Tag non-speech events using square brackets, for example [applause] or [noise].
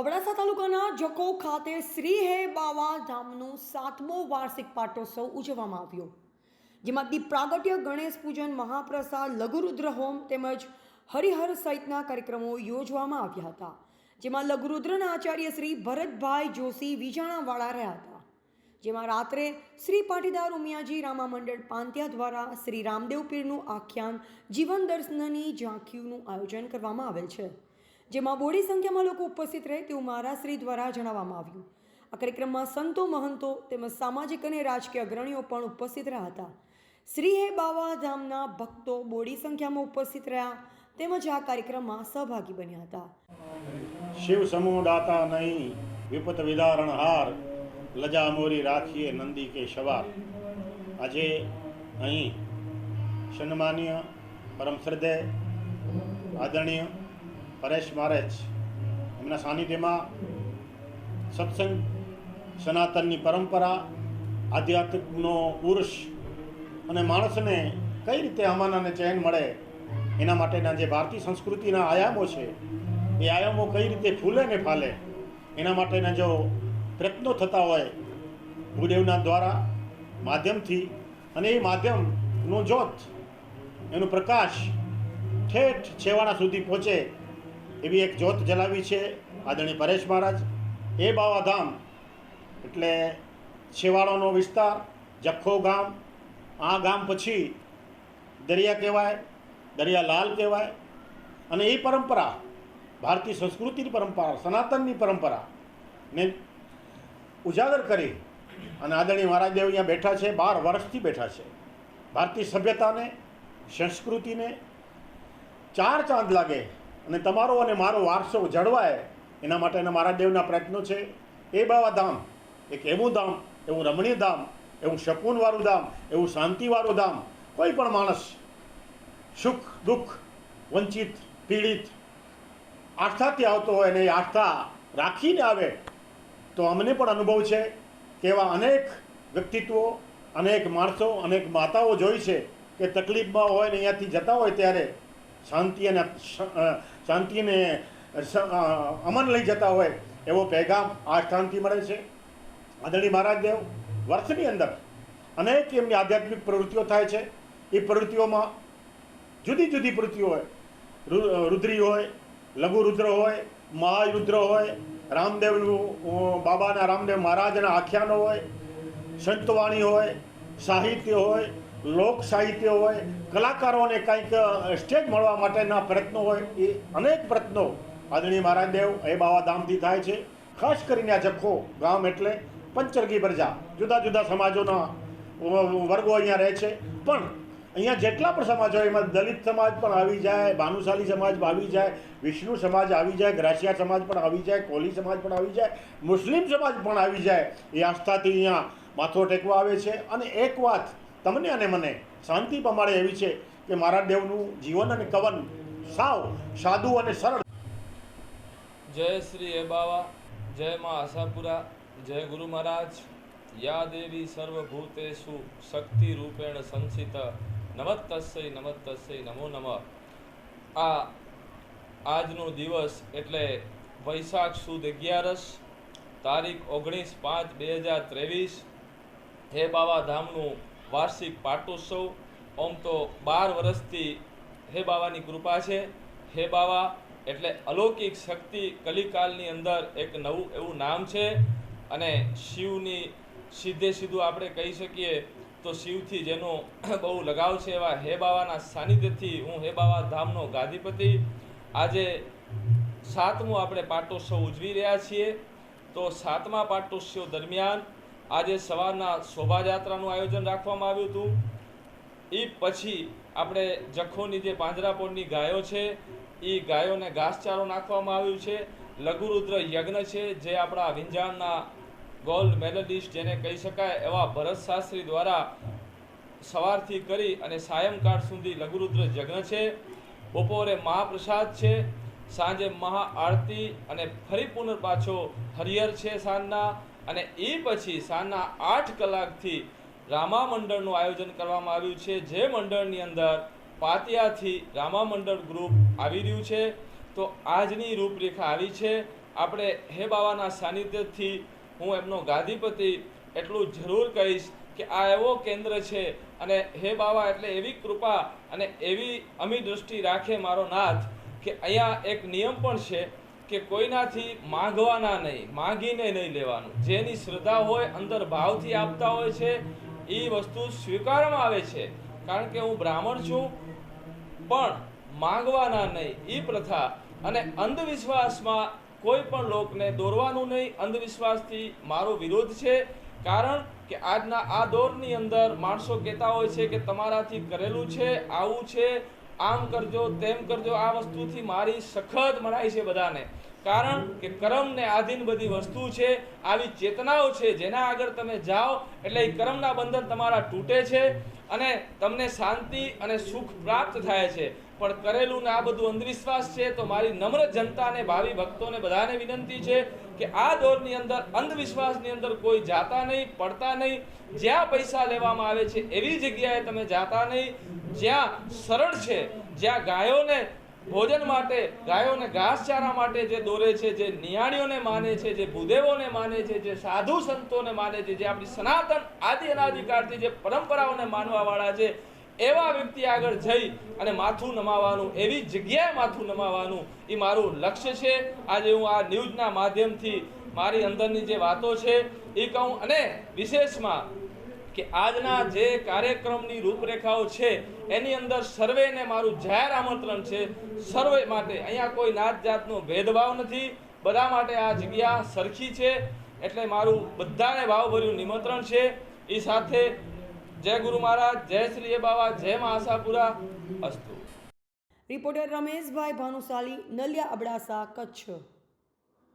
અબડાસા તાલુકાના જકો ખાતે શ્રી હે બાવા ધામનું સાતમો વાર્ષિક પાટોત્સવ ઉજવવામાં આવ્યો. જેમાં દીપ પ્રાગટ્ય, ગણેશ પૂજન, મહાપ્રસાદ, લઘુરુદ્ર હોમ તેમજ હરિહર સહિતના કાર્યક્રમો યોજવામાં આવ્યા હતા. જેમાં લઘુરુદ્રના આચાર્ય શ્રી ભરતભાઈ જોશી વિજાણાવાળા રહ્યા હતા. જેમાં રાત્રે શ્રી પાટીદાર ઉમિયાજી રામા મંડળ પાંત્યા દ્વારા શ્રી રામદેવ પીરનું આખ્યાન જીવન દર્શનની ઝાંખીઓનું આયોજન કરવામાં આવેલ છે. જેમાં બોડી સંખ્યામાં લોકો ઉપસ્થિત રહે તેવું મહારાજશ્રી દ્વારા જણાવવામાં આવ્યું. આ કાર્યક્રમમાં સંતો, મહંતો તેમજ સામાજિક અને રાજકીય અગ્રણીઓ પણ ઉપસ્થિત રહ્યા હતા. શ્રી હે બાવા ધામના ભક્તો બોડી સંખ્યામાં ઉપસ્થિત રહ્યા તેમજ આ કાર્યક્રમમાં સહભાગી બન્યા હતા. શિવ સમૂહ દાતા નહીં, વિપત વિદારણ હાર, લજા મોરી રાખીએ નંદી કે સવાર. આજે અહીં સન્માનીય, પરમ શ્રદ્ધે, આદરણીય પરેશ મહારાજ એમના સાનિધ્યમાં સત્સંગ સનાતનની પરંપરા આધ્યાત્મિકનો પુરુષ અને માણસને કઈ રીતે અમન અને ચેન મળે, એના માટેના જે ભારતીય સંસ્કૃતિના આયામો છે, એ આયામો કઈ રીતે ફૂલે ને ફાલે, એના માટેના જો પ્રયત્નો થતા હોય, ગુરુદેવના દ્વારા માધ્યમથી અને એ માધ્યમનો જોત એનો પ્રકાશ ઠેઠ છેવાડા સુધી પહોંચે એવી એક જ્યોત જલાવી છે આદરણીય પરેશ મહારાજ. એ બાવાધામ એટલે છેવાડાનો વિસ્તાર, જખો ગામ. આ ગામ પછી દરિયા કહેવાય, દરિયા લાલ કહેવાય અને એ પરંપરા ભારતીય સંસ્કૃતિની પરંપરા, સનાતનની પરંપરા ને ઉજાગર કરી અને આદરણીય મહારાજદેવ અહીંયા બેઠા છે, બાર વર્ષથી બેઠા છે. ભારતીય સભ્યતાને, સંસ્કૃતિને ચાર ચાંદ લાગે અને તમારો અને મારો વારસો જળવાય, એના માટેના મારા દેવના પ્રયત્નો છે. એ બાવા ધામ, એક એવું ધામ, એવું રમણીય ધામ, એવું શકૂનવાળું ધામ, એવું શાંતિવાળું ધામ, કોઈ પણ માણસ સુખ, દુઃખ, વંચિત, પીડિત, આસ્થાથી આવતો હોય અને એ આસ્થા રાખીને આવે, તો અમને પણ અનુભવ છે કે એવા અનેક વ્યક્તિત્વો, અનેક માણસો, અનેક માતાઓ જોઈ છે કે તકલીફમાં હોય ને અહીંયાથી જતા હોય ત્યારે શાંતિ અને શાંતિને અમન લઈ જતા હોય એવો પેગામ આ સ્થાનથી મળે છે. આદરણીય મહારાજ દેવ, વર્ષની અંદર અનેક એમની આધ્યાત્મિક પ્રવૃત્તિઓ થાય છે. એ પ્રવૃત્તિઓમાં જુદી જુદી પ્રવૃત્તિઓ હોય. રુદ્રી હોય, લઘુ રુદ્ર હોય મહારુદ્ર હોય રામદેવનું બાબાના રામદેવ મહારાજના આખ્યાનો હોય, સંતવાણી હોય, સાહિત્ય હોય લોક સાહિત્ય હોય, કલાકારોને કંઈક સ્ટેજ મળવા માટેના પ્રયત્નો હોય, એ અનેક પ્રયત્નો આદરણીય મહારાજ દેવ એ બાવા ધામથી થાય છે. ખાસ કરીને આ જખો ગામ એટલે પંચરગી પ્રજા, જુદા જુદા સમાજોના વર્ગો અહીંયા રહે છે. પણ અહીંયા જેટલા પણ સમાજ હોય, એમાં દલિત સમાજ પણ આવી જાય, ભાનુશાલી સમાજ આવી જાય, વિષ્ણુ સમાજ આવી જાય, ગ્રાસિયા સમાજ પણ આવી જાય, કોહલી સમાજ પણ આવી જાય, મુસ્લિમ સમાજ પણ આવી જાય, એ આસ્થાથી અહીંયા માથો ટેકવા આવે છે. અને એક વાત તમને અને મને શાંતિ પમાડે એવી છે કે મારા દેવનું જીવન અને કવન સાવ સાદું અને સરળ. જય શ્રી એ બાવા, જય મા આશાપુરા, જય ગુરુ મહારાજ. યા દેવી સર્વભૂતેશુ શક્તિ રૂપેણ સંસિત. નમસ્તસ્ય નમસ્તસ્ય, નમો નમઃ. આ આજનો દિવસ એટલે વૈશાખ સુદ અગિયારસ, તારીખ ઓગણીસ પાંચ બે હજાર ત્રેવીસ. હે બાવા ધામનું વાર્ષિક પાટોત્સવ. ઓમ તો બાર વર્ષથી હે બાવાની કૃપા છે. હે બાવા, એટલે અલૌકિક શક્તિ કલિકાલની અંદર એક નવું એવું નામ છે. અને શિવની સીધે સીધું આપણે કહી શકીએ તો શિવથી જેનો [clears throat] બહુ લગાવ છે એવા હે બાવાના સાનિધ્યથી હું હે બાવા ધામનો ગાદીપતિ. આજે સાતમું આપણે પાટોત્સવ ઉજવી રહ્યા છીએ. તો સાતમા પાટોત્સવ દરમિયાન આજે સવારના શોભાયાત્રાનું આયોજન રાખવામાં આવ્યું હતું. એ પછી આપણે જખોની જે પાંજરાપોળની ગાયો છે એ ગાયોને ઘાસચારો નાખવામાં આવ્યું છે. લઘુરુદ્ર યજ્ઞ છે, જે આપણા વિંજાણના ગોલ્ડ મેડલિસ્ટ જેને કહી શકાય એવા ભરત શાસ્ત્રી દ્વારા સવારથી કરી અને સાયંકાળ સુધી લઘુરુદ્ર યજ્ઞ છે. બપોરે મહાપ્રસાદ છે. સાંજે મહા આરતી અને ફરી પુનર્પાછો હરિહર છે સાંજના અને એ પછી સાંજના આઠ કલાકથી રામા મંડળનું આયોજન કરવામાં આવ્યું છે. જે મંડળની અંદર પાતિયાથી રામા મંડળ ગ્રુપ આવી રહ્યું છે. તો આજની રૂપરેખા આવી છે. આપણે હે બાવાના સાનિધ્યથી હું એમનો ગાદીપતિ એટલું જરૂર કહીશ કે આ એવો કેન્દ્ર છે અને હે બાવા એટલે એવી કૃપા અને એવી અમી દૃષ્ટિ રાખે મારો નાથ. કે અહીંયા એક નિયમ પણ છે કે કોઈનાથી માંગવાના નહીં, માંગીને નહીં લેવાનું. જેની શ્રદ્ધા હોય, અંદર ભાવથી આપતા હોય છે, એ વસ્તુ સ્વીકારવામાં આવે છે. કારણ કે હું બ્રાહ્મણ છું, પણ માંગવાના નહીં એ પ્રથા. અને અંધવિશ્વાસમાં કોઈ પણ લોકને દોરવાનું નહીં, અંધવિશ્વાસથી મારો વિરોધ છે. કારણ કે આજના આ દોરની અંદર માણસો કહેતા હોય છે કે તમારાથી કરેલું છે, આવું છે આમ કરજો, તેમ કરજો, આ વસ્તુથી મારી સખત મનાય છે બધાને. કારણ કે કર્મને આધીન બધી વસ્તુ છે, આવી ચેતનાઓ છે, જેના આગળ તમે જાઓ, એટલે એ કર્મના બંધન તમારા તૂટે છે અને તમને શાંતિ અને સુખ પ્રાપ્ત થાય છે. પણ કરેલું ને આ બધું અંધવિશ્વાસ છે, તો મારી નમ્ર જનતાને, ભાવિ ભક્તોને બધાને વિનંતી છે કે આ દોરની અંદર અંધવિશ્વાસની અંદર કોઈ જાતા નહીં, પડતા નહીં, જ્યાં પૈસા લેવામાં આવે છે એવી જગ્યાએ તમે જાતા નહીં, જ્યાં સરળ છે, જ્યાં ગાયોને ભોજન માટે, ગાયોને ઘાસચારા માટે જે દોરે છે, જે નિયાણીઓને માને છે, જે ભૂદેવોને માને છે, જે સાધુ સંતોને માને છે, જે આપણી સનાતન આદિ અનાદિકાળથી જે પરંપરાઓને માનવાવાળા છે એવા વ્યક્તિ આગળ જઈ અને માથું નમાવાનું, એવી જગ્યાએ માથું નમાવાનું, એ મારું લક્ષ્ય છે. આજે હું આ ન્યૂઝના માધ્યમથી મારી અંદરની જે વાતો છે, એ કહું અને વિશેષમાં કે આજના જે કાર્યક્રમની રૂપરેખાઓ છે, એની અંદર સર્વેને મારું જાહેર આમંત્રણ છે. સર્વે માટે અહીંયા કોઈ નાત જાતનો ભેદભાવ નથી. બધા માટે આ જગ્યા સરખી છે. એટલે મારું બધાને ભાવભર્યું નિમંત્રણ છે. એ સાથે જય ગુરુ મહારાજ, જય શ્રી બાવા, જય મા અસ્તુ. રિપોર્ટર રમેશભાઈ ભાનુશાલી, નલિયા અબડાસા, કચ્છ.